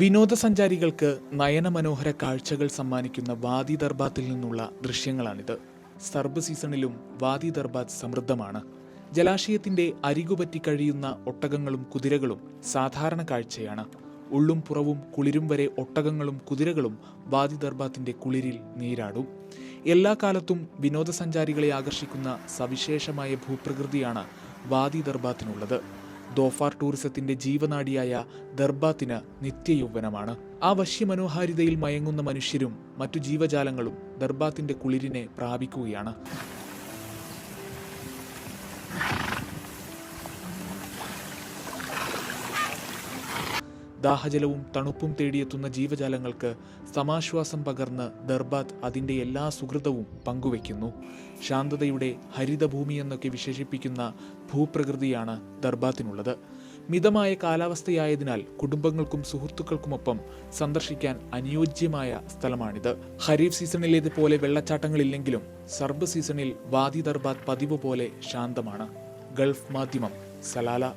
വിനോദസഞ്ചാരികൾക്ക് നയനമനോഹര കാഴ്ചകൾ സമ്മാനിക്കുന്ന വാദി ദർബാത്തിൽ നിന്നുള്ള ദൃശ്യങ്ങളാണിത്. സർബ് സീസണിലും വാദി ദർബാത്ത് സമൃദ്ധമാണ്. ജലാശയത്തിന്റെ അരികുപറ്റി കഴിയുന്ന ഒട്ടകങ്ങളും കുതിരകളും സാധാരണ കാഴ്ചയാണ്. ഉള്ളും പുറവും കുളിരും വരെ ഒട്ടകങ്ങളും കുതിരകളും വാദി ദർബാത്തിന്റെ കുളിരിൽ നീരാടും. എല്ലാ കാലത്തും വിനോദസഞ്ചാരികളെ ആകർഷിക്കുന്ന സവിശേഷമായ ഭൂപ്രകൃതിയാണ് വാദി ദർബാത്തിനുള്ളത്. ദോഫാർ ടൂറിസത്തിന്റെ ജീവനാഡിയായ ദർബാത്തിന് നിത്യയൗവനമാണ്. ആ വശ്യമനോഹാരിതയിൽ മയങ്ങുന്ന മനുഷ്യരും മറ്റു ജീവജാലങ്ങളും ദർബാത്തിന്റെ കുളിരിനെ പ്രാപിക്കുകയാണ്. ദാഹജലവും തണുപ്പും തേടിയെത്തുന്ന ജീവജാലങ്ങൾക്ക് സമാശ്വാസം പകർന്ന് ദർബാത്ത് അതിന്റെ എല്ലാ സുഹൃതവും പങ്കുവയ്ക്കുന്നു. ശാന്തതയുടെ ഹരിതഭൂമി എന്നൊക്കെ വിശേഷിപ്പിക്കുന്ന ഭൂപ്രകൃതിയാണ് ദർബാത്തിനുള്ളത്. മിതമായ കാലാവസ്ഥയായതിനാൽ കുടുംബങ്ങൾക്കും സുഹൃത്തുക്കൾക്കുമൊപ്പം സന്ദർശിക്കാൻ അനുയോജ്യമായ സ്ഥലമാണിത്. ഖരീഫ് സീസണിലേതുപോലെ വെള്ളച്ചാട്ടങ്ങളില്ലെങ്കിലും സർബ് സീസണിൽ വാദി ദർബാത്ത് പതിവ് പോലെ ശാന്തമാണ്. ഗൾഫ് മാധ്യമം സലാല